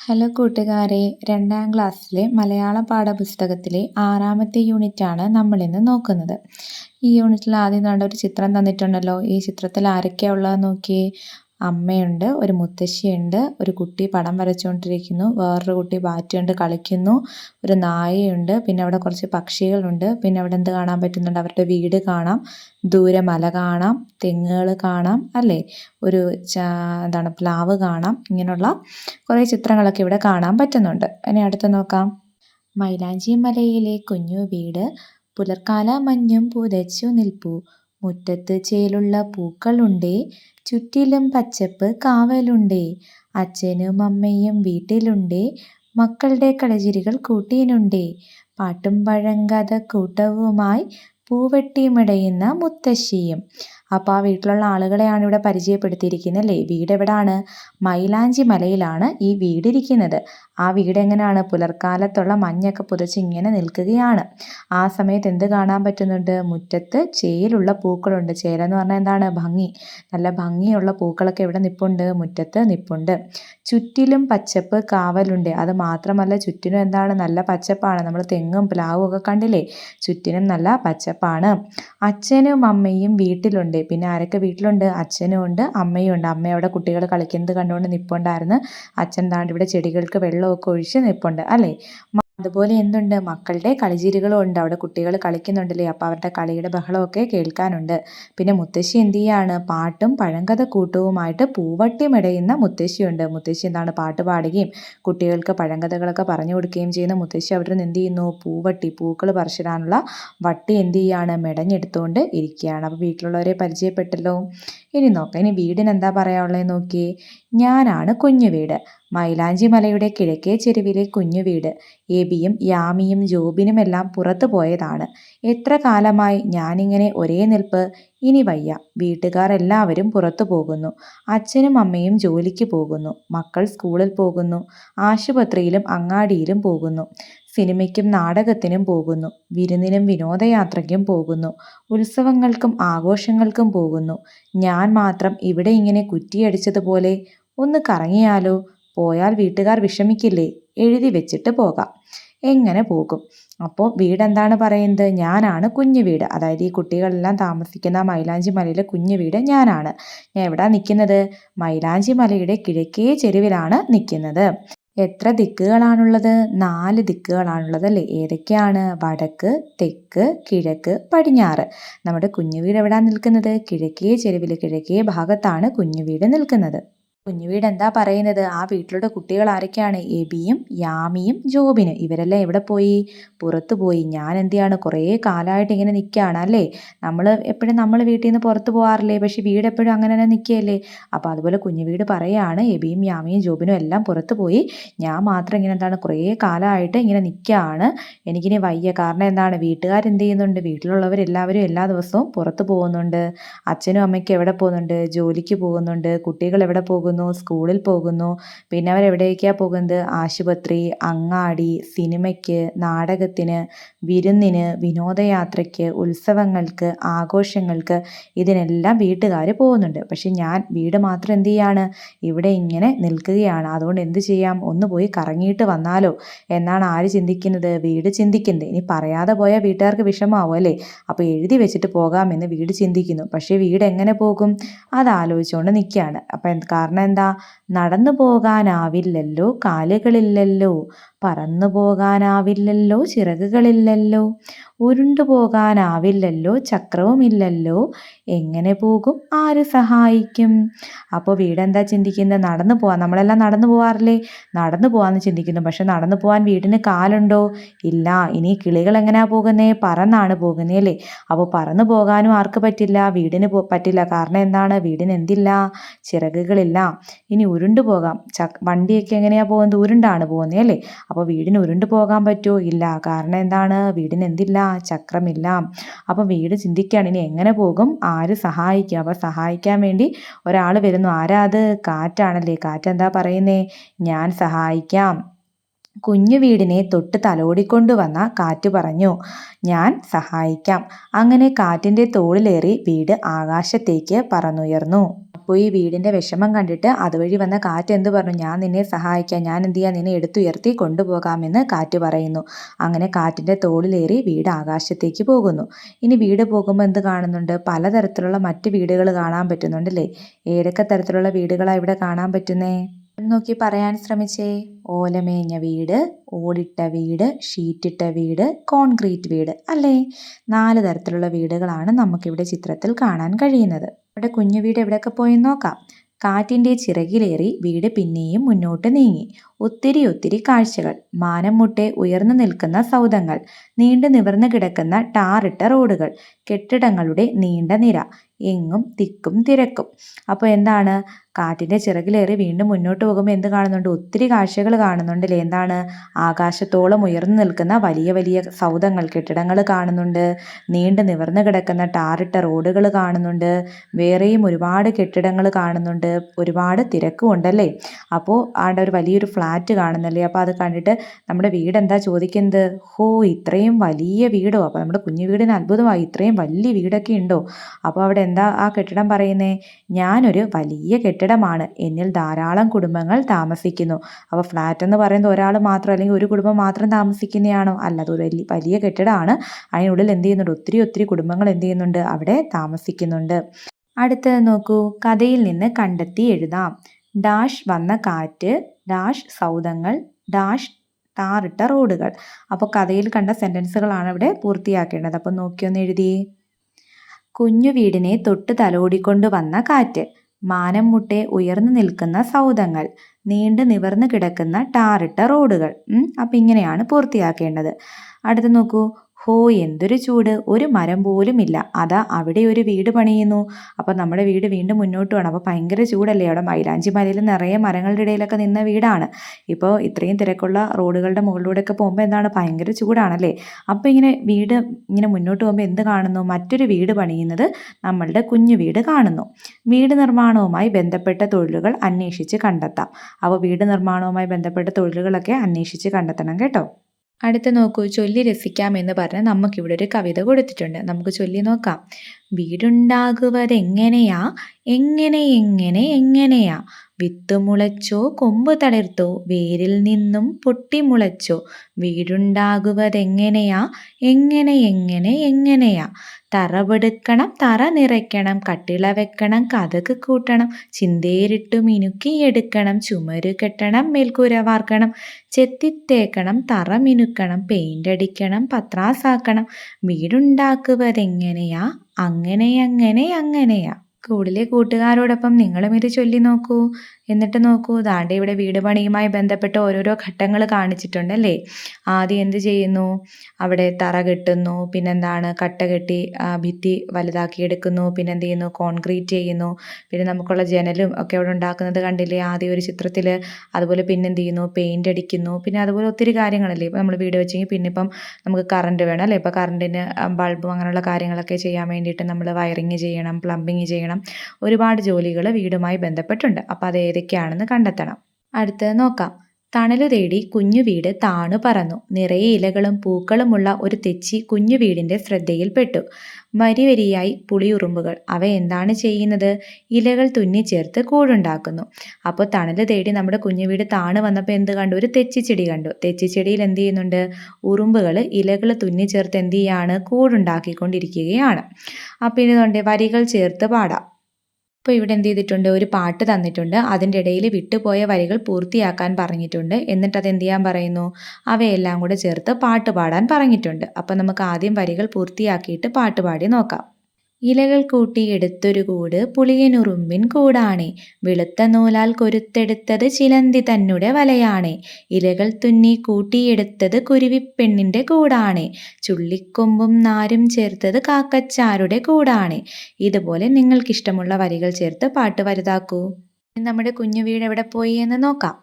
Hello കൂട്ടുകാരെ രണ്ടാം ക്ലാസ്സിലെ മലയാള പാഠപുസ്തകത്തിലെ ആറാമത്തെ യൂണിറ്റാണ് നമ്മളിന്ന് നോക്കുന്നത്. ഈ യൂണിറ്റിൽ ആദ്യം കണ്ട ഒരു ചിത്രം തന്നിട്ടുണ്ടല്ലോ. ഈ ചിത്രത്തിൽ ആരൊക്കെയാണ് ഉള്ളതെന്ന് നോക്കിയേ. അമ്മയുണ്ട് ഒരു മുത്തശ്ശിയുണ്ട് ഒരു കുട്ടി പടം വരച്ചുകൊണ്ടിരിക്കുന്നു വേറൊരു കുട്ടി ബാറ്റ് കൊണ്ട് കളിക്കുന്നു ഒരു നായയുണ്ട് പിന്നെ അവിടെ കുറച്ച് പക്ഷികളുണ്ട് പിന്നെ അവിടെ എന്ത് കാണാൻ പറ്റുന്നുണ്ട്? അവരുടെ വീട് കാണാം ദൂരെ മല കാണാം തെങ്ങുകൾ കാണാം അല്ലേ? ഒരു എന്താണ് പ്ലാവ് കാണാം ഇങ്ങനെയുള്ള കുറേ ചിത്രങ്ങളൊക്കെ ഇവിടെ കാണാൻ പറ്റുന്നുണ്ട്. ഇനി അടുത്ത് നോക്കാം. മൈലാഞ്ചി മലയിലെ കുഞ്ഞു വീട് പുലർക്കാല മഞ്ഞും പുതച്ചു നിൽപ്പു. മുറ്റത്ത് ചേലുള്ള പൂക്കളുണ്ടേ ചുറ്റിലും പച്ചപ്പ് കാവലുണ്ടേ അച്ഛനും അമ്മയും വീട്ടിലുണ്ടേ മക്കളുടെ കളചിരികൾ കൂട്ടിനുണ്ടേ പാട്ടും പഴങ്കഥ കൂട്ടവുമായി പൂവെട്ടിമിടയുന്ന മുത്തശ്ശിയും. അപ്പോൾ ആ വീട്ടിലുള്ള ആളുകളെയാണ് ഇവിടെ പരിചയപ്പെടുത്തിയിരിക്കുന്നത്. അല്ലേ? വീട് എവിടാണ്? മൈലാഞ്ചി മലയിലാണ് ഈ വീടിരിക്കുന്നത്. ആ വീട് എങ്ങനെയാണ്? പുലർക്കാലത്തുള്ള മഞ്ഞൊക്കെ പുതച്ച് ഇങ്ങനെ നിൽക്കുകയാണ്. ആ സമയത്ത് എന്ത് കാണാൻ പറ്റുന്നുണ്ട്? മുറ്റത്ത് ചേലുള്ള പൂക്കളുണ്ട്. ചേല എന്ന് പറഞ്ഞാൽ എന്താണ്? ഭംഗി. നല്ല ഭംഗിയുള്ള പൂക്കളൊക്കെ ഇവിടെ നിപ്പുണ്ട്. മുറ്റത്ത് നിപ്പുണ്ട്. ചുറ്റിലും പച്ചപ്പ് കാവലുണ്ട്. അത് മാത്രമല്ല ചുറ്റിനും എന്താണ്? നല്ല പച്ചപ്പാണ്. നമ്മൾ തെങ്ങും പ്ലാവും ഒക്കെ കണ്ടില്ലേ? ചുറ്റിനും നല്ല പച്ചപ്പാണ്. അച്ഛനും അമ്മയും വീട്ടിലുണ്ട്. പിന്നെ ആരൊക്കെ വീട്ടിലുണ്ട്? അച്ഛനും ഉണ്ട് അമ്മയും ഉണ്ട്. അമ്മ അവിടെ കുട്ടികൾ കളിക്കുന്നത് കണ്ടുകൊണ്ട് നിൽപ്പുണ്ടായിരുന്നു അച്ഛൻ താണ്ട് ഇവിടെ ചെടികൾക്ക് വെള്ളമൊക്കെ ഒഴിച്ച് നിൽപ്പുണ്ട് അല്ലേ? അതുപോലെ എന്തുണ്ട്? മക്കളുടെ കളിചിരികളും ഉണ്ട്. അവിടെ കുട്ടികൾ കളിക്കുന്നുണ്ടല്ലേ? അപ്പോൾ അവരുടെ കളിയുടെ ബഹളമൊക്കെ കേൾക്കാനുണ്ട്. പിന്നെ മുത്തശ്ശി എന്ത് ചെയ്യാണ്? പാട്ടും പഴങ്കഥ കൂട്ടവുമായിട്ട് പൂവട്ടി മെടയുന്ന മുത്തശ്ശിയുണ്ട്. മുത്തശ്ശി എന്താണ്? പാട്ട് പാടുകയും കുട്ടികൾക്ക് പഴങ്കഥകളൊക്കെ പറഞ്ഞു കൊടുക്കുകയും ചെയ്യുന്ന മുത്തശ്ശി അവിടെ നിന്ന് എന്ത് ചെയ്യുന്നു? പൂവട്ടി പൂക്കൾ പറിച്ചിടാനുള്ള വട്ടി എന്ത് ചെയ്യാണ്? മെടഞ്ഞെടുത്തുകൊണ്ട് ഇരിക്കുകയാണ്. അപ്പോൾ വീട്ടിലുള്ളവരെ പരിചയപ്പെട്ടല്ലോ. ഇനി നോക്കാം. ഇനി വീടിനെന്താ പറയാനുള്ളത് നോക്കിയേ. ഞാനാണ് കുഞ്ഞു വീട്. മൈലാഞ്ചി മലയുടെ കിഴക്കേ ചെരുവിലെ കുഞ്ഞു വീട്. എബിയും യാമിയും ജോബിനുമെല്ലാം പുറത്തു പോയതാണ്. എത്ര കാലമായി ഞാനിങ്ങനെ ഒരേ നിൽപ്പ്? ഇനി വയ്യ. വീട്ടുകാർ എല്ലാവരും പുറത്തു പോകുന്നു. അച്ഛനും അമ്മയും ജോലിക്ക് പോകുന്നു. മക്കൾ സ്കൂളിൽ പോകുന്നു. ആശുപത്രിയിലും അങ്ങാടിയിലും പോകുന്നു. സിനിമയ്ക്കും നാടകത്തിനും പോകുന്നു. വിരുന്നിനും വിനോദയാത്രയ്ക്കും പോകുന്നു. ഉത്സവങ്ങൾക്കും ആഘോഷങ്ങൾക്കും പോകുന്നു. ഞാൻ മാത്രം ഇവിടെ ഇങ്ങനെ കുറ്റിയടിച്ചതുപോലെ. ഒന്ന് കറങ്ങിയാലോ? പോയാൽ വീട്ടുകാർ വിഷമിക്കില്ലേ? എഴുതി വെച്ചിട്ട് പോകാം. എങ്ങനെ പോകും? അപ്പോൾ വീടെന്താണ് പറയുന്നത്? ഞാനാണ് കുഞ്ഞു വീട്. അതായത് ഈ കുട്ടികളെല്ലാം താമസിക്കുന്ന മൈലാഞ്ചി മലയിലെ കുഞ്ഞു വീട് ഞാനാണ്. ഞാൻ എവിടെ നിൽക്കുന്നത്? മൈലാഞ്ചി മലയുടെ കിഴക്കേ ചെരുവിലാണ് നിൽക്കുന്നത്. എത്ര ദിക്കുകളാണുള്ളത്? നാല് ദിക്കുകളാണുള്ളത് അല്ലേ ഏതൊക്കെയാണ്? വടക്ക് തെക്ക് കിഴക്ക് പടിഞ്ഞാറ്. നമ്മുടെ കുഞ്ഞു വീട് എവിടെയാണ് നിൽക്കുന്നത്? കിഴക്കേ ചെരുവിൽ കിഴക്കേ ഭാഗത്താണ് കുഞ്ഞു വീട് നിൽക്കുന്നത്. കുഞ്ഞുവീട് എന്താ പറയുന്നത്? ആ വീട്ടിലുള്ള കുട്ടികൾ ആരൊക്കെയാണ്? എബിയും യാമിയും ജോബിനും. ഇവരെല്ലാം എവിടെ പോയി? പുറത്തു പോയി. ഞാൻ എന്ത് ചെയ്യാണ്? കുറേ കാലമായിട്ട് ഇങ്ങനെ നിൽക്കുകയാണ് അല്ലേ? നമ്മൾ എപ്പോഴും നമ്മൾ വീട്ടിൽ നിന്ന് പുറത്ത് പോകാറില്ലേ? പക്ഷേ വീട് എപ്പോഴും അങ്ങനെ തന്നെ നിൽക്കുകയല്ലേ അപ്പോൾ അതുപോലെ കുഞ്ഞു വീട് പറയുകയാണ് എബിയും യാമിയും ജോബിനും എല്ലാം പുറത്തു പോയി. ഞാൻ മാത്രം ഇങ്ങനെ എന്താണ്? കുറേ കാലമായിട്ട് ഇങ്ങനെ നിൽക്കുകയാണ് എനിക്കിനി വയ്യ. കാരണം എന്താണ്? വീട്ടുകാരെന്ത് ചെയ്യുന്നുണ്ട്? വീട്ടിലുള്ളവർ എല്ലാവരും എല്ലാ ദിവസവും പുറത്ത് പോകുന്നുണ്ട്. അച്ഛനും അമ്മയ്ക്കും എവിടെ പോകുന്നുണ്ട്? ജോലിക്ക് പോകുന്നുണ്ട്. കുട്ടികൾ എവിടെ പോകുന്നു പോകുന്നു സ്കൂളിൽ പോകുന്നു. പിന്നെ അവരെവിടേക്കാണ് പോകുന്നത്? ആശുപത്രി അങ്ങാടി സിനിമയ്ക്ക് നാടകത്തിന് വിരുന്നിന് വിനോദയാത്രയ്ക്ക് ഉത്സവങ്ങൾക്ക് ആഘോഷങ്ങൾക്ക്. ഇതിനെല്ലാം വീട്ടുകാർ പോകുന്നുണ്ട്. പക്ഷെ ഞാൻ വീട് മാത്രം എന്ത് ചെയ്യാണ്? ഇവിടെ ഇങ്ങനെ നിൽക്കുകയാണ്. അതുകൊണ്ട് എന്ത് ചെയ്യാം? ഒന്ന് പോയി കറങ്ങിയിട്ട് വന്നാലോ? എന്നാണ് ആര് ചിന്തിക്കുന്നത്? വീട് ചിന്തിക്കുന്നത്. ഇനി പറയാതെ പോയാൽ വീട്ടുകാർക്ക് വിഷമാവും അല്ലേ? അപ്പോൾ എഴുതി വെച്ചിട്ട് പോകാമെന്ന് വീട് ചിന്തിക്കുന്നു. പക്ഷേ വീട് എങ്ങനെ പോകും? അത് ആലോചിച്ചുകൊണ്ട് നിൽക്കുകയാണ് അപ്പം കാരണം എന്താ? നടന്നു പോകാനാവില്ലല്ലോ കാലുകളില്ലല്ലോ. പറന്നു പോകാനാവില്ലല്ലോ ചിറകുകളില്ലല്ലോ. ഉരുണ്ടു പോകാനാവില്ലല്ലോ ചക്രവുമില്ലല്ലോ. എങ്ങനെ പോകും? ആര് സഹായിക്കും? അപ്പോൾ വീടെന്താ ചിന്തിക്കുന്നത് നടന്നു പോവാം. നമ്മളെല്ലാം നടന്നു പോവാറില്ലേ? നടന്നു പോവാന്ന് ചിന്തിക്കുന്നു. പക്ഷെ നടന്നു പോകാൻ വീടിന് കാലുണ്ടോ? ഇല്ല. ഇനി കിളികൾ എങ്ങനെയാ പോകുന്നേ? പറന്നാണ് പോകുന്നേ അല്ലേ? അപ്പോൾ പറന്നു പോകാനും ആർക്ക് പറ്റില്ല? വീടിന് പറ്റില്ല. കാരണം എന്താണ്? വീടിന് എന്തില്ല? ചിറകുകളില്ല. ഇനി ഉരുണ്ടു പോകാം. ച വണ്ടിയൊക്കെ എങ്ങനെയാ പോകുന്നത്? ഉരുണ്ടാണ് പോകുന്നത് അല്ലേ? അപ്പോൾ വീടിന് ഉരുണ്ടു പോകാൻ പറ്റുമോ ഇല്ല. കാരണം എന്താണ്? വീടിന് എന്തില്ല? ചക്രമില്ല. അപ്പോൾ വീട് ചിന്തിക്കുകയാണ്. ഇനി എങ്ങനെ പോകും? ആര് സഹായിക്കും? അപ്പോൾ സഹായിക്കാൻ വേണ്ടി ഒരാൾ വരുന്നു. ആരാ അത്? കാറ്റാണല്ലേ. കാറ്റ് എന്താ പറയുന്നേ? ഞാൻ സഹായിക്കാം. കുഞ്ഞു വീടിനെ തൊട്ട് തലോടിക്കൊണ്ടുവന്ന കാറ്റ് പറഞ്ഞു ഞാൻ സഹായിക്കാം. അങ്ങനെ കാറ്റിന്റെ തോളിലേറി വീട് ആകാശത്തേക്ക് പറന്നുയർന്നു. അപ്പോൾ ഈ വീടിന്റെ വിഷമം കണ്ടിട്ട് അതുവഴി വന്ന കാറ്റ് എന്ത് പറഞ്ഞു ഞാൻ നിന്നെ സഹായിക്കാം ഞാൻ എന്ത് ചെയ്യാം നിന്നെ എടുത്തുയർത്തി കൊണ്ടുപോകാമെന്ന് കാറ്റ് പറയുന്നു. അങ്ങനെ കാറ്റിന്റെ തോളിലേറി വീട് ആകാശത്തേക്ക് പോകുന്നു. ഇനി വീട് പോകുമ്പോൾ എന്ത് കാണുന്നുണ്ട്? പലതരത്തിലുള്ള മറ്റ് വീടുകൾ കാണാൻ പറ്റുന്നുണ്ടല്ലേ? ഏതൊക്കെ തരത്തിലുള്ള വീടുകളാണ് ഇവിടെ കാണാൻ പറ്റുന്നേ? നോക്കി പറയാൻ ശ്രമിച്ചേ. ഓലമേഞ്ഞ വീട് ഓടിട്ട വീട് ഷീറ്റിട്ട വീട് കോൺക്രീറ്റ് വീട് അല്ലേ? നാല് തരത്തിലുള്ള വീടുകളാണ് നമുക്കിവിടെ ചിത്രത്തിൽ കാണാൻ കഴിയുന്നത്. ഇവിടെ കുഞ്ഞു വീട് എവിടെയൊക്കെ പോയി നോക്കാം. കാറ്റിന്റെ ചിറകിലേറി വീട് പിന്നെയും മുന്നോട്ട് നീങ്ങി. ഒത്തിരി ഒത്തിരി കാഴ്ചകൾ മാനം മുട്ടെ ഉയർന്നു നിൽക്കുന്ന സൗധങ്ങൾ നീണ്ടു നിവർന്നു കിടക്കുന്ന ടാറിട്ട റോഡുകൾ കെട്ടിടങ്ങളുടെ നീണ്ട നിര എങ്ങും തിക്കും തിരക്കും. അപ്പോൾ എന്താണ്? കാറ്റിന്റെ ചിറകിലേറി വീണ്ടും മുന്നോട്ട് പോകുമ്പോൾ എന്ത് കാണുന്നുണ്ട്? ഒത്തിരി കാഴ്ചകൾ കാണുന്നുണ്ടല്ലേ? എന്താണ്? ആകാശത്തോളം ഉയർന്നു നിൽക്കുന്ന വലിയ വലിയ സൗധങ്ങൾ കെട്ടിടങ്ങൾ കാണുന്നുണ്ട്. നീണ്ടു നിവർന്നു കിടക്കുന്ന ടാറിട്ട റോഡുകൾ കാണുന്നുണ്ട്. വേറെയും ഒരുപാട് കെട്ടിടങ്ങൾ കാണുന്നുണ്ട്. ഒരുപാട് തിരക്കും ഉണ്ടല്ലേ? അപ്പോൾ ആണ്ട ഒരു വലിയൊരു ഫ്ലാറ്റ് കാണുന്നല്ലേ? അപ്പോൾ അത് കണ്ടിട്ട് നമ്മുടെ വീട് എന്താ ചോദിക്കുന്നത്? ഹോ ഇത്രയും വലിയ വീടോ? അപ്പോൾ നമ്മുടെ കുഞ്ഞു വീടിന് അത്ഭുതമായി. ഇത്രയും വലിയ വീടൊക്കെ ഉണ്ടോ? അപ്പോൾ അവിടെ എന്താ ആ കെട്ടിടം പറയുന്നേ? ഞാനൊരു വലിയ കെട്ടിടമാണ്. എന്നിൽ ധാരാളം കുടുംബങ്ങൾ താമസിക്കുന്നു. അപ്പോൾ ഫ്ലാറ്റ് എന്ന് പറയുന്നത് ഒരാൾ മാത്രം അല്ലെങ്കിൽ ഒരു കുടുംബം മാത്രം താമസിക്കുന്നതാണോ അല്ല അതൊരു വലിയ വലിയ കെട്ടിടമാണ് അതിനുള്ളിൽ എന്ത് ചെയ്യുന്നുണ്ട്? ഒത്തിരി ഒത്തിരി കുടുംബങ്ങൾ എന്ത് ചെയ്യുന്നുണ്ട്? അവിടെ താമസിക്കുന്നുണ്ട്. അടുത്തത് നോക്കൂ. കഥയിൽ നിന്ന് കണ്ടെത്തി എഴുതാം. ഡാഷ് വന്ന കാറ്റ് ഡാഷ് സൗദങ്ങൾ ഡാഷ് ടാറിട്ട റോഡുകൾ. അപ്പോൾ കഥയിൽ കണ്ട സെന്റൻസുകളാണ് ഇവിടെ പൂർത്തിയാക്കേണ്ടത്. അപ്പോൾ നോക്കിയൊന്ന് എഴുതി കുഞ്ഞു വീടിനെ തൊട്ട് തലോടിക്കൊണ്ട് വന്ന കാറ്റ്. മാനം മുട്ടെ ഉയർന്നു നിൽക്കുന്ന സൗധങ്ങൾ നീണ്ടു നിവർന്നു കിടക്കുന്ന ടാറിട്ട റോഡുകൾ. അപ്പം ഇങ്ങനെയാണ് പൂർത്തിയാക്കേണ്ടത്. അടുത്ത നോക്കൂ ഹോ എന്തൊരു ചൂട്. ഒരു മരം പോലും ഇല്ല. അതാ അവിടെ ഒരു വീട് പണിയുന്നു. അപ്പോൾ നമ്മുടെ വീട് വീണ്ടും മുന്നോട്ട് വേണം അപ്പോൾ ഭയങ്കര ചൂടല്ലേ അവിടെ? മൈലാഞ്ചി മലയിൽ നിറയെ മരങ്ങളുടെ ഇടയിലൊക്കെ നിന്ന വീടാണ്. ഇപ്പോൾ ഇത്രയും തിരക്കുള്ള റോഡുകളുടെ മുകളിലൂടെ ഒക്കെ പോകുമ്പോൾ എന്താണ്? ഭയങ്കര ചൂടാണല്ലേ? അപ്പോൾ ഇങ്ങനെ വീട് ഇങ്ങനെ മുന്നോട്ട് പോകുമ്പോൾ എന്ത് കാണുന്നു? മറ്റൊരു വീട് പണിയുന്നത് നമ്മളുടെ കുഞ്ഞു വീട് കാണുന്നു. വീട് നിർമ്മാണവുമായി ബന്ധപ്പെട്ട തൊഴിലുകൾ അന്വേഷിച്ച് കണ്ടെത്താം. അപ്പോൾ വീട് നിർമ്മാണവുമായി ബന്ധപ്പെട്ട തൊഴിലുകളൊക്കെ അന്വേഷിച്ച് കണ്ടെത്തണം കേട്ടോ. അടുത്ത് നോക്കൂ ചൊല്ലി രസിക്കാം എന്ന് പറഞ്ഞ് നമുക്കിവിടെ ഒരു കവിത കൊടുത്തിട്ടുണ്ട്. നമുക്ക് ചൊല്ലി നോക്കാം. വീടുണ്ടാകുവതെങ്ങനെയാ? എങ്ങനെ എങ്ങനെ എങ്ങനെയാ? വിത്ത് മുളച്ചോ കൊമ്പ് തളിർത്തോ വേരിൽ നിന്നും പൊട്ടിമുളച്ചോ വീടുണ്ടാകുവതെങ്ങനെയാ? എങ്ങനെ എങ്ങനെ എങ്ങനെയാ? തറവെടുക്കണം തറ നിറയ്ക്കണം കട്ടിള വെക്കണം കഥക് കൂട്ടണം ചിന്തേരിട്ടു മിനുക്കിയെടുക്കണം ചുമര് കെട്ടണം മേൽക്കൂര വാർക്കണം ചെത്തിത്തേക്കണം തറ മിനുക്കണം പെയിന്റ് അടിക്കണം പത്രാസാക്കണം വീടുണ്ടാക്കുവതെങ്ങനെയാ അങ്ങനെ അങ്ങനെ അങ്ങനെയാ. സ്കൂളിലെ കൂട്ടുകാരോടൊപ്പം നിങ്ങളും ഇത് ചൊല്ലി നോക്കൂ. എന്നിട്ട് നോക്കൂ ദാണ്ടെ ഇവിടെ വീട് പണിയുമായി ബന്ധപ്പെട്ട ഓരോരോ ഘട്ടങ്ങൾ കാണിച്ചിട്ടുണ്ടല്ലേ? ആദ്യം എന്ത് ചെയ്യുന്നു? അവിടെ തറ കെട്ടുന്നു പിന്നെന്താണ്? കട്ട കെട്ടി ഭിത്തി വലുതാക്കി എടുക്കുന്നു പിന്നെ എന്ത് ചെയ്യുന്നു? കോൺക്രീറ്റ് ചെയ്യുന്നു. പിന്നെ നമുക്കുള്ള ജനലും ഒക്കെ അവിടെ ഉണ്ടാക്കുന്നത് കണ്ടില്ലേ? ആദ്യം ഒരു ചിത്രത്തിൽ അതുപോലെ പിന്നെ എന്ത് ചെയ്യുന്നു? പെയിന്റ് അടിക്കുന്നു. പിന്നെ അതുപോലെ ഒത്തിരി കാര്യങ്ങളല്ലേ? ഇപ്പോൾ നമ്മൾ വീട് വെച്ചെങ്കിൽ പിന്നെ ഇപ്പം നമുക്ക് കറണ്ട് വേണം അല്ലേ? ഇപ്പോൾ കറണ്ടിന് ബൾബും അങ്ങനെയുള്ള കാര്യങ്ങളൊക്കെ ചെയ്യാൻ വേണ്ടിയിട്ട് നമ്മൾ വയറിങ് ചെയ്യണം പ്ലംബിങ് ചെയ്യണം. ഒരുപാട് ജോലികൾ വീടുമായി ബന്ധപ്പെട്ടുണ്ട് അപ്പോൾ അത് ഏതൊക്കെയാണെന്ന് കണ്ടെത്തണം. അടുത്തത് നോക്കാം. തണലു തേടി കുഞ്ഞു വീട് താണു പറന്നു. നിറയെ ഇലകളും പൂക്കളുമുള്ള ഒരു തെച്ചി കുഞ്ഞു വീടിന്റെ ശ്രദ്ധയിൽപ്പെട്ടു. വരി വരിയായി പുളിയുറുമ്പുകൾ. അവ എന്താണ് ചെയ്യുന്നത്? ഇലകൾ തുന്നിച്ചേർത്ത് കൂടുണ്ടാക്കുന്നു. അപ്പോൾ തണൽ തേടി നമ്മുടെ കുഞ്ഞുവീട് താണു വന്നപ്പോൾ എന്ത് കണ്ടു? ഒരു തെച്ചിച്ചെടി കണ്ടു. തെച്ചിച്ചെടിയിൽ എന്ത് ചെയ്യുന്നുണ്ട്? ഉറുമ്പുകൾ ഇലകൾ തുന്നിച്ചേർത്ത് എന്ത് ചെയ്യാണ്? കൂടുണ്ടാക്കിക്കൊണ്ടിരിക്കുകയാണ്. അപ്പോൾ ഇനി വരികൾ ചേർത്ത് പാടാം. അപ്പോൾ ഇവിടെ എന്ത് ചെയ്തിട്ടുണ്ട്? ഒരു പാട്ട് തന്നിട്ടുണ്ട്. അതിന്റെ ഇടയിൽ വിട്ടുപോയ വരികൾ പൂർത്തിയാക്കാൻ പറഞ്ഞിട്ടുണ്ട്. എന്നിട്ട് അത് എന്ത് ചെയ്യാൻ പറയുന്നു? അവയെല്ലാം കൂടെ ചേർത്ത് പാട്ട് പാടാൻ പറഞ്ഞിട്ടുണ്ട്. അപ്പോൾ നമുക്ക് ആദ്യം വരികൾ പൂർത്തിയാക്കിയിട്ട് പാട്ട് പാടി നോക്കാം. ഇലകൾ കൂട്ടി കൂട്ടിയെടുത്തൊരു കൂട് പുളിയനുറുമ്പിൻ കൂടാണ്. വെളുത്ത നൂലാൽ കൊരുത്തെടുത്തത് ചിലന്തി തന്നുടെ വലയാണ്. ഇലകൾ തുന്നി കൂട്ടിയെടുത്തത് കുരുവിപ്പെണ്ണിന്റെ കൂടാണ്. ചുള്ളിക്കൊമ്പും നാരും ചേർത്തത് കാക്കച്ചാരുടെ കൂടാണ്. ഇതുപോലെ നിങ്ങൾക്കിഷ്ടമുള്ള വരികൾ ചേർത്ത് പാട്ട് വലുതാക്കൂ. നമ്മുടെ കുഞ്ഞു വീട് എവിടെ പോയി എന്ന് നോക്കാം.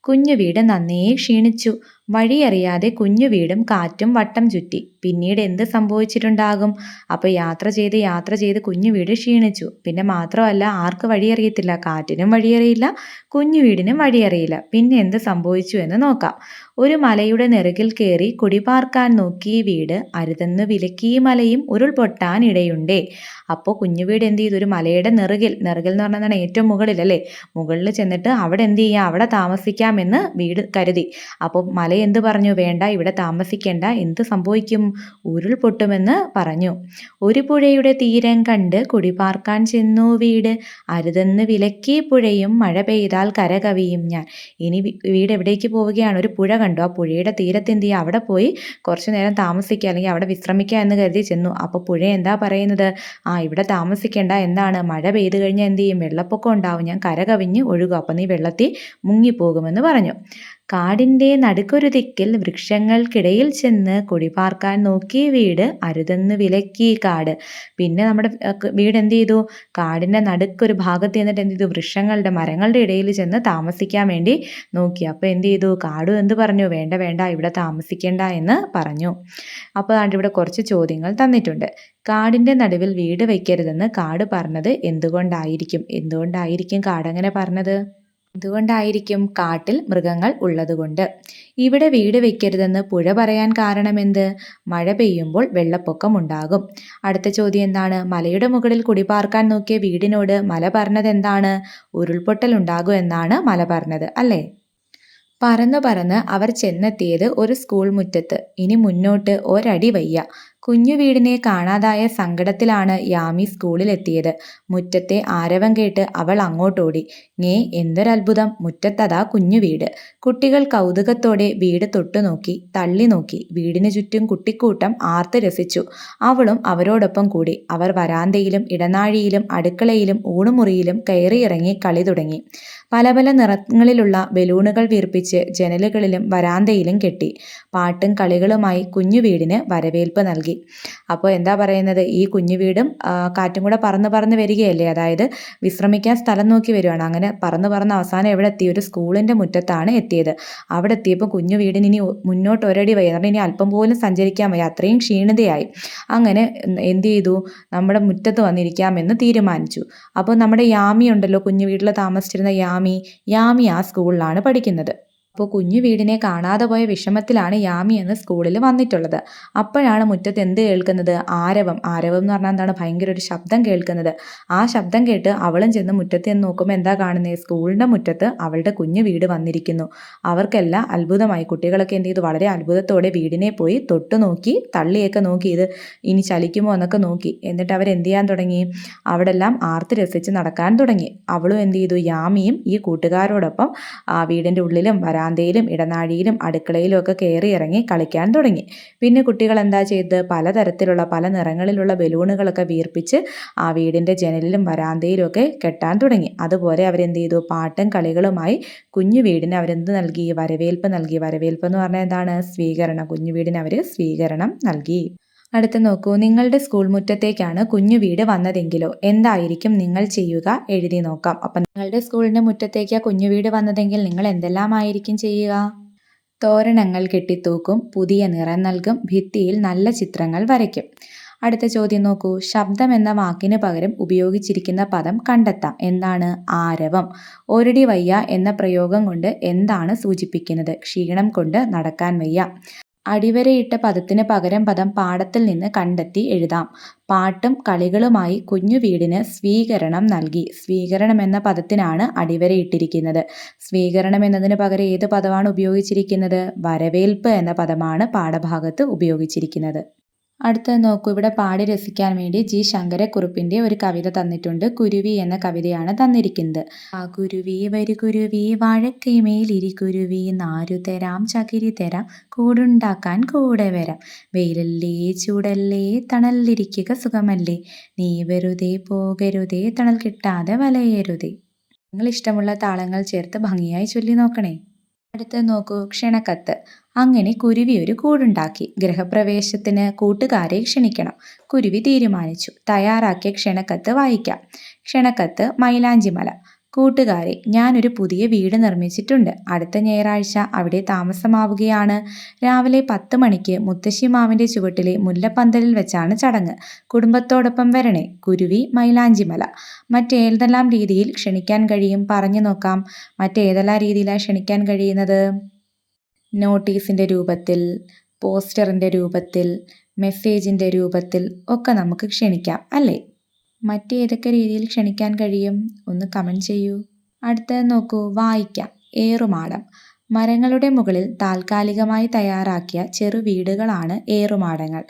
കുഞ്ഞു വീട് നന്നേ ക്ഷീണിച്ചു. വഴിയറിയാതെ കുഞ്ഞു വീടും കാറ്റും വട്ടം ചുറ്റി. പിന്നീട് എന്ത് സംഭവിച്ചിട്ടുണ്ടാകും? അപ്പോൾ യാത്ര ചെയ്ത് യാത്ര ചെയ്ത് കുഞ്ഞു വീട് ക്ഷീണിച്ചു. പിന്നെ മാത്രമല്ല ആർക്ക് വഴിയറിയത്തില്ല? കാറ്റിനും വഴിയറിയില്ല കുഞ്ഞു വീടിനും വഴിയറിയില്ല. പിന്നെ എന്ത് സംഭവിച്ചു എന്ന് നോക്കാം. ഒരു മലയുടെ നെറുകിൽ കയറി കുടിപാർക്കാൻ നോക്കി വീട് അരുതെന്ന് വിലക്കി മലയും ഉരുൾപൊട്ടാൻ ഇടയുണ്ടേ അപ്പോൾ കുഞ്ഞു വീട് എന്ത് ചെയ്തു? ഒരു മലയുടെ നെറുകിൽ നെറുകിൽ എന്ന് പറഞ്ഞാൽ ഏറ്റവും മുകളിൽ അല്ലേ മുകളിൽ ചെന്നിട്ട് അവിടെ എന്ത് ചെയ്യാം? അവിടെ താമസിക്കാമെന്ന് വീട് കരുതി. അപ്പോൾ മല എന്ത് പറഞ്ഞു? വേണ്ട ഇവിടെ താമസിക്കേണ്ട എന്ത് സംഭവിക്കും? ഉരുൾപൊട്ടുമെന്ന് പറഞ്ഞു. ഒരു പുഴയുടെ തീരം കണ്ട് കുടിപാർക്കാൻ ചെന്നു വീട്. അരുതെന്ന് വിലക്കി പുഴയും മഴ പെയ്താൽ കരകവിയും ഞാൻ. ഇനി വീട് എവിടേക്ക് പോവുകയാണ്? ഒരു പുഴ കണ്ടു. ആ പുഴയുടെ തീരത്തെന്ത് ചെയ്യുക അവിടെ പോയി കുറച്ചു നേരം താമസിക്കുക അല്ലെങ്കിൽ അവിടെ വിശ്രമിക്കുക എന്ന് കരുതി ചെന്നു. അപ്പോൾ പുഴ എന്താ പറയുന്നത്? ആ ഇവിടെ താമസിക്കേണ്ട എന്താണ്? മഴ പെയ്തു കഴിഞ്ഞാൽ എന്ത് ചെയ്യും? വെള്ളപ്പൊക്കം ഉണ്ടാവും. ഞാൻ കര കവിഞ്ഞ് ഒഴുകും. അപ്പം നീ വെള്ളത്തിൽ മുങ്ങിപ്പോകുമെന്ന് പറഞ്ഞു. കാടിന്റെ നടുക്കൊരു ദിക്കിൽ വൃക്ഷങ്ങൾക്കിടയിൽ ചെന്ന് കുടിപാർക്കാൻ നോക്കി വീട് അരുതെന്ന് വിലക്കി കാട്. പിന്നെ നമ്മുടെ വീട് എന്ത് ചെയ്തു? കാടിന്റെ നടുക്കൊരു ഭാഗത്ത് ചെന്നിട്ട് എന്ത് ചെയ്തു? വൃക്ഷങ്ങളുടെ മരങ്ങളുടെ ഇടയിൽ ചെന്ന് താമസിക്കാൻ വേണ്ടി നോക്കി. അപ്പോൾ എന്ത് ചെയ്തു? കാടും എന്ത് പറഞ്ഞു? വേണ്ട വേണ്ട ഇവിടെ താമസിക്കേണ്ട എന്ന് പറഞ്ഞു. അപ്പോൾ ഇവിടെ കുറച്ച് ചോദ്യങ്ങൾ തന്നിട്ടുണ്ട്. കാടിന്റെ നടുവിൽ വീട് വയ്ക്കരുതെന്ന് കാട് പറഞ്ഞത് എന്തുകൊണ്ടായിരിക്കും? എന്തുകൊണ്ടായിരിക്കും കാടങ്ങനെ പറഞ്ഞത്? എന്തുകൊണ്ടായിരിക്കും കാട്ടിൽ മൃഗങ്ങൾ ഉള്ളതുകൊണ്ട്. ഇവിടെ വീട് വെക്കരുതെന്ന് പുഴ പറയാൻ കാരണമെന്ത്? മഴ പെയ്യുമ്പോൾ വെള്ളപ്പൊക്കം ഉണ്ടാകും. അടുത്ത ചോദ്യം എന്താണ്? മലയുടെ മുകളിൽ കുടിപാർക്കാൻ നോക്കിയ വീടിനോട് മല പറഞ്ഞത് എന്താണ് ഉരുൾപൊട്ടൽ ഉണ്ടാകും എന്നാണ് മല പറഞ്ഞത് അല്ലേ? പറന്ന് പറന്ന് അവർ ചെന്നെത്തിയത് ഒരു സ്കൂൾ മുറ്റത്ത്. ഇനി മുന്നോട്ട് ഒരടി വയ്യ. കുഞ്ഞു വീടിനെ കാണാതായ സങ്കടത്തിലാണ് യാമി സ്കൂളിലെത്തിയത്. മുറ്റത്തെ ആരവം കേട്ട് അവൾ അങ്ങോട്ടോടി. ഞേ എന്തൊരത്ഭുതം. മുറ്റത്തതാ കുഞ്ഞു വീട്. കുട്ടികൾ കൗതുകത്തോടെ വീട് തൊട്ടുനോക്കി തള്ളി നോക്കി. വീടിനു ചുറ്റും കുട്ടിക്കൂട്ടം ആർത്ത് രസിച്ചു. അവളും അവരോടൊപ്പം കൂടി. അവർ വരാന്തയിലും ഇടനാഴിയിലും അടുക്കളയിലും ഊണുമുറിയിലും കയറിയിറങ്ങി കളി തുടങ്ങി. പല പല നിറങ്ങളിലുള്ള ബലൂണുകൾ വീർപ്പിച്ച് ജനലുകളിലും വരാന്തയിലും കെട്ടി. പാട്ടും കളികളുമായി കുഞ്ഞു വീടിന് വരവേൽപ്പ് നൽകി. അപ്പോൾ എന്താ പറയുന്നത്? ഈ കുഞ്ഞു വീടും കാറ്റും കൂടെ പറന്ന് പറന്ന് വരികയല്ലേ? അതായത് വിശ്രമിക്കാൻ സ്ഥലം നോക്കി വരുവാണ്. അങ്ങനെ പറന്ന് പറന്ന് അവസാനം എവിടെ എത്തി? ഒരു സ്കൂളിന്റെ മുറ്റത്താണ് എത്തിയത്. അവിടെ എത്തിയപ്പോൾ കുഞ്ഞു വീടിന് ഇനി മുന്നോട്ട് ഒരടി വയ്യ. ഇനി അല്പം പോലും സഞ്ചരിക്കാൻ വയ്യ. അത്രയും ക്ഷീണിതയായി. അങ്ങനെ എന്ത് ചെയ്തു? നമ്മുടെ മുറ്റത്ത് വന്നിരിക്കാമെന്ന് തീരുമാനിച്ചു. അപ്പോൾ നമ്മുടെ യാമി ഉണ്ടല്ലോ കുഞ്ഞു വീട്ടിൽ താമസിച്ചിരുന്ന യാമി. യാമി ആ സ്കൂളിലാണ് പഠിക്കുന്നത്. അപ്പോൾ കുഞ്ഞു വീടിനെ കാണാതെ പോയ വിഷമത്തിലാണ് യാമി എന്ന് സ്കൂളിൽ വന്നിട്ടുള്ളത്. അപ്പോഴാണ് മുറ്റത്ത് എന്ത് കേൾക്കുന്നത്? ആരവം. ആരവം എന്ന് പറഞ്ഞാൽ എന്താണ്? ഭയങ്കര ഒരു ശബ്ദം കേൾക്കുന്നത്. ആ ശബ്ദം കേട്ട് അവളും ചെന്ന് മുറ്റത്ത് എന്ന് നോക്കുമ്പോൾ എന്താ കാണുന്നത് സ്കൂളിന്റെ മുറ്റത്ത് അവളുടെ കുഞ്ഞു വീട് വന്നിരിക്കുന്നു. അവർക്കെല്ലാം അത്ഭുതമായി. കുട്ടികളൊക്കെ എന്ത് ചെയ്തു? വളരെ അത്ഭുതത്തോടെ വീടിനെ പോയി തൊട്ടു നോക്കി തള്ളിയൊക്കെ നോക്കി ഇത് ഇനി ചലിക്കുമോ എന്നൊക്കെ നോക്കി. എന്നിട്ട് അവർ എന്ത് ചെയ്യാൻ തുടങ്ങി? അവിടെ എല്ലാം ആർത്ത് രസിച്ച് നടക്കാൻ തുടങ്ങി. അവളും എന്ത് ചെയ്തു? യാമിയും ഈ കൂട്ടുകാരോടൊപ്പം ആ വീടിന്റെ ഉള്ളിലും വരാൻ വരാന്തയിലും ഇടനാഴിയിലും അടുക്കളയിലും ഒക്കെ കയറി ഇറങ്ങി കളിക്കാൻ തുടങ്ങി. പിന്നെ കുട്ടികൾ എന്താ ചെയ്ത്? പലതരത്തിലുള്ള പല നിറങ്ങളിലുള്ള ബലൂണുകളൊക്കെ വീർപ്പിച്ച് ആ വീടിന്റെ ജനലിലും വരാന്തയിലും ഒക്കെ കെട്ടാൻ തുടങ്ങി. അതുപോലെ അവരെന്ത് ചെയ്തു? പാട്ടും കളികളുമായി കുഞ്ഞു വീടിന് അവരെന്ത് നൽകി? വരവേൽപ്പ് നൽകി. വരവേൽപ്പ് എന്ന് പറഞ്ഞാൽ എന്താണ്? സ്വീകരണം. കുഞ്ഞു വീടിന് അവർ സ്വീകരണം നൽകി. അടുത്ത് നോക്കൂ. നിങ്ങളുടെ സ്കൂൾ മുറ്റത്തേക്കാണ് കുഞ്ഞു വീട് വന്നതെങ്കിലോ? എന്തായിരിക്കും നിങ്ങൾ ചെയ്യുക? എഴുതി നോക്കാം. അപ്പം നിങ്ങളുടെ സ്കൂളിന്റെ മുറ്റത്തേക്ക് കുഞ്ഞു വീട് വന്നതെങ്കിൽ നിങ്ങൾ എന്തെല്ലാമായിരിക്കും ചെയ്യുക? തോരണങ്ങൾ കെട്ടിത്തൂക്കും പുതിയ നിറം നൽകും ഭിത്തിയിൽ നല്ല ചിത്രങ്ങൾ വരയ്ക്കും. അടുത്ത ചോദ്യം നോക്കൂ. ശബ്ദം എന്ന വാക്കിന് പകരം ഉപയോഗിച്ചിരിക്കുന്ന പദം കണ്ടെത്താം. എന്താണ്? ആരവം. ഒരടി വയ്യ എന്ന പ്രയോഗം കൊണ്ട് എന്താണ് സൂചിപ്പിക്കുന്നത്? ക്ഷീണം കൊണ്ട് നടക്കാൻ വയ്യ. അടിവരയിട്ട പദത്തിന് പകരം പദം പാഠത്തിൽ നിന്ന് കണ്ടെത്തി എഴുതാം. പാട്ടും കളികളുമായി കുഞ്ഞു വീടിന് സ്വീകരണം നൽകി. സ്വീകരണം എന്ന പദത്തിനാണ് അടിവരയിട്ടിരിക്കുന്നത്. സ്വീകരണം എന്നതിന് പകരം ഏത് പദമാണ് ഉപയോഗിച്ചിരിക്കുന്നത്? വരവേൽപ്പ് എന്ന പദമാണ് പാഠഭാഗത്ത് ഉപയോഗിച്ചിരിക്കുന്നത്. അടുത്തത് നോക്കൂ. ഇവിടെ പാടി രസിക്കാൻ വേണ്ടി ജി. ശങ്കരക്കുറുപ്പിന്റെ ഒരു കവിത തന്നിട്ടുണ്ട്. കുരുവി എന്ന കവിതയാണ് തന്നിരിക്കുന്നത്. ആ കുരുവി വരു കുരുവി വാഴക്കൈമേലിരി കുരുവി നാരു തരാം ചകിരി തരാം കൂടുണ്ടാക്കാൻ കൂടെ വരാം. വെയിലല്ലേ ചൂടല്ലേ തണലിരിക്കുക സുഖമല്ലേ? നീ വെറുതെ പോകരുതേ തണൽ കിട്ടാതെ വലയരുതേ. നിങ്ങൾ ഇഷ്ടമുള്ള താളങ്ങൾ ചേർത്ത് ഭംഗിയായി ചൊല്ലി നോക്കണേ. അടുത്ത് നോക്കൂ ക്ഷണക്കത്ത്. അങ്ങനെ കുരുവി ഒരു കൂടുണ്ടാക്കി. ഗൃഹപ്രവേശത്തിന് കൂട്ടുകാരെ ക്ഷണിക്കണം. കുരുവി തീരുമാനിച്ചു. തയ്യാറാക്കിയ ക്ഷണക്കത്ത് വായിക്കാം. ക്ഷണക്കത്ത് മൈലാഞ്ചിമല. കൂട്ടുകാരെ ഞാനൊരു പുതിയ വീട് നിർമ്മിച്ചിട്ടുണ്ട്. അടുത്ത ഞായറാഴ്ച അവിടെ താമസമാവുകയാണ്. രാവിലെ പത്ത് മണിക്ക് മുത്തശ്ശിമാവിന്റെ ചുവട്ടിലെ മുല്ലപ്പന്തലിൽ വെച്ചാണ് ചടങ്ങ്. കുടുംബത്തോടൊപ്പം വരണേ കുരുവി മൈലാഞ്ചിമല. മറ്റേതെല്ലാം രീതിയിൽ ക്ഷണിക്കാൻ കഴിയും പറഞ്ഞു നോക്കാം. മറ്റേതെല്ലാം രീതിയിലാണ് ക്ഷണിക്കാൻ കഴിയുന്നത്? നോട്ടീസിന്റെ രൂപത്തിൽ പോസ്റ്ററിന്റെ രൂപത്തിൽ മെസ്സേജിന്റെ രൂപത്തിൽ ഒക്കെ നമുക്ക് ക്ഷണിക്കാം അല്ലേ? മറ്റേതൊക്കെ രീതിയിൽ ക്ഷണിക്കാൻ കഴിയും? ഒന്ന് കമന്റ് ചെയ്യൂ. അടുത്തത് നോക്കൂ. വായിക്കാം. ഏറുമാടം. മരങ്ങളുടെ മുകളിൽ താൽക്കാലികമായി തയ്യാറാക്കിയ ചെറു വീടുകളാണ് ഏറുമാടങ്ങൾ.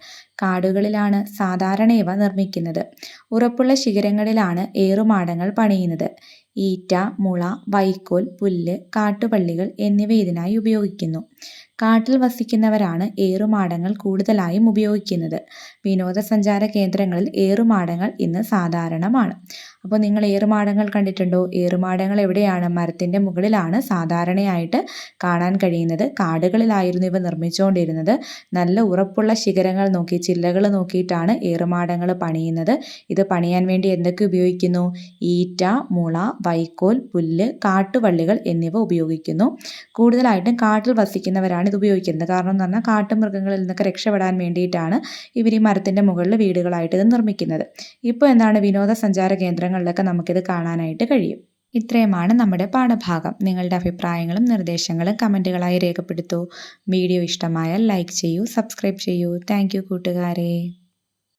കാടുകളിലാണ് സാധാരണ ഇവ നിർമ്മിക്കുന്നത്. ഉറപ്പുള്ള ശിഖരങ്ങളിലാണ് ഏറുമാടങ്ങൾ പണിയുന്നത്. ഈറ്റ മുള വൈക്കോൽ പുല്ല് കാട്ടുപള്ളികൾ എന്നിവ ഇതിനായി ഉപയോഗിക്കുന്നു. കാട്ടിൽ വസിക്കുന്നവരാണ് ഏറുമാടങ്ങൾ കൂടുതലായും ഉപയോഗിക്കുന്നത്. വിനോദസഞ്ചാര കേന്ദ്രങ്ങളിൽ ഏറുമാടങ്ങൾ ഇന്ന് സാധാരണമാണ്. അപ്പോൾ നിങ്ങൾ ഏറുമാടങ്ങൾ കണ്ടിട്ടുണ്ടോ? ഏറുമാടങ്ങൾ എവിടെയാണ്? മരത്തിന്റെ മുകളിലാണ് സാധാരണയായിട്ട് കാണാൻ കഴിയുന്നത്. കാടുകളിലായിരുന്നു ഇവ നിർമ്മിച്ചുകൊണ്ടിരുന്നത്. നല്ല ഉറപ്പുള്ള ശിഖരങ്ങൾ നോക്കി ചില്ലകൾ നോക്കിയിട്ടാണ് ഏറുമാടങ്ങൾ പണിയുന്നത്. ഇത് പണിയാൻ വേണ്ടി എന്തൊക്കെ ഉപയോഗിക്കുന്നു? ഈറ്റ മുള വൈക്കോൽ പുല്ല് കാട്ടുവള്ളികൾ എന്നിവ ഉപയോഗിക്കുന്നു. കൂടുതലായിട്ടും കാട്ടിൽ വസിക്കുന്നവരാണ് ഇത് ഉപയോഗിക്കുന്നത്. കാരണം എന്ന് പറഞ്ഞാൽ കാട്ടുമൃഗങ്ങളിൽ നിന്നൊക്കെ രക്ഷപ്പെടാൻ വേണ്ടിയിട്ടാണ് ഇവർ ഈ മരത്തിന്റെ മുകളിൽ വീടുകളായിട്ട് ഇത് നിർമ്മിക്കുന്നത്. ഇപ്പോൾ എന്താണ് വിനോദസഞ്ചാര കേന്ദ്രങ്ങളിലൊക്കെ നമുക്കിത് കാണാനായിട്ട് കഴിയും. ഇത്രയുമാണ് നമ്മുടെ പാഠഭാഗം. നിങ്ങളുടെ അഭിപ്രായങ്ങളും നിർദ്ദേശങ്ങളും കമന്റുകളായി രേഖപ്പെടുത്തൂ. വീഡിയോ ഇഷ്ടമായാൽ ലൈക്ക് ചെയ്യൂ സബ്സ്ക്രൈബ് ചെയ്യൂ. താങ്ക് കൂട്ടുകാരെ.